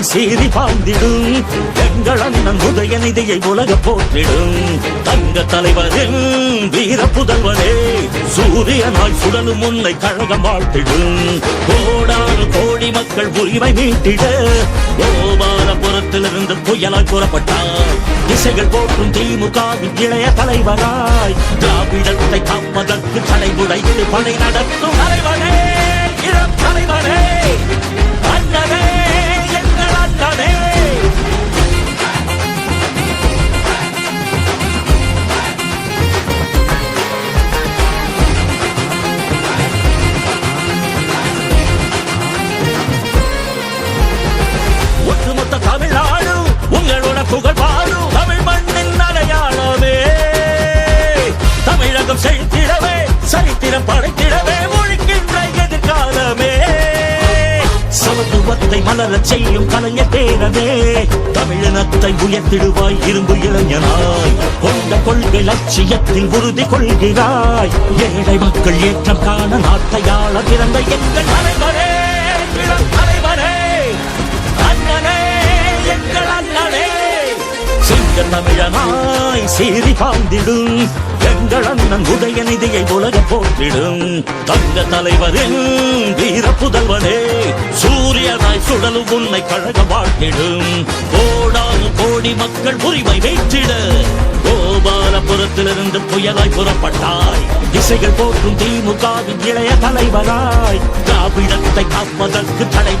சீறி பாய்ந்திடும் எங்கள் அண்ணன் உதயநிதியை உலக போற்றிடும். தங்க தலைவரின் வீர புதல்வனே சூரியனாய் சுடலும் முன்னை கழகம் வாழ்த்திடும். கோடானு கோடி மக்கள் உரிமை மீட்டிட கோபாலபுரத்திலிருந்து புயலாய் புறப்பட்டார் திசைகள் போற்றும் திமுகவின் இளைய தலைவராய் திராவிடத்தை காப்பதற்கு தடை உடைத்து படை நடத்தும் தலைவனே. சமத்துவத்தை மலரச் செய்யும் கலைஞர் பேரவே தமிழினத்தை உயர்த்திடுவாய் இரும்பு இளைஞனாய். கொண்ட கொள்கை லட்சியத்தில் உறுதி கொள்கிறாய். ஏழை மக்கள் ஏற்றம் காண நாட்டையாள பிறந்த எங்கள் தலைவரே தலைவரே அண்ணனே எங்கள் அண்ணனே. சிங்க தமிழனாய் சீறி பாந்திடும் எங்கள் அண்ணன் உதயநிதியை உலக போற்றிடும் தங்க தலைவரின் வீர புதல்வனே சூரியனாய் சுடலும் உன்னை கழக வாழ்த்திடும். கோடானு கோடி மக்கள் உரிமை வைத்திட கோபாலபுரத்திலிருந்து புயலாய் புறப்பட்டாய். திசைகள் போற்றும் திமுகவின் இளைய தலைவராய் திராவிடத்தை காப்பதற்கு தடை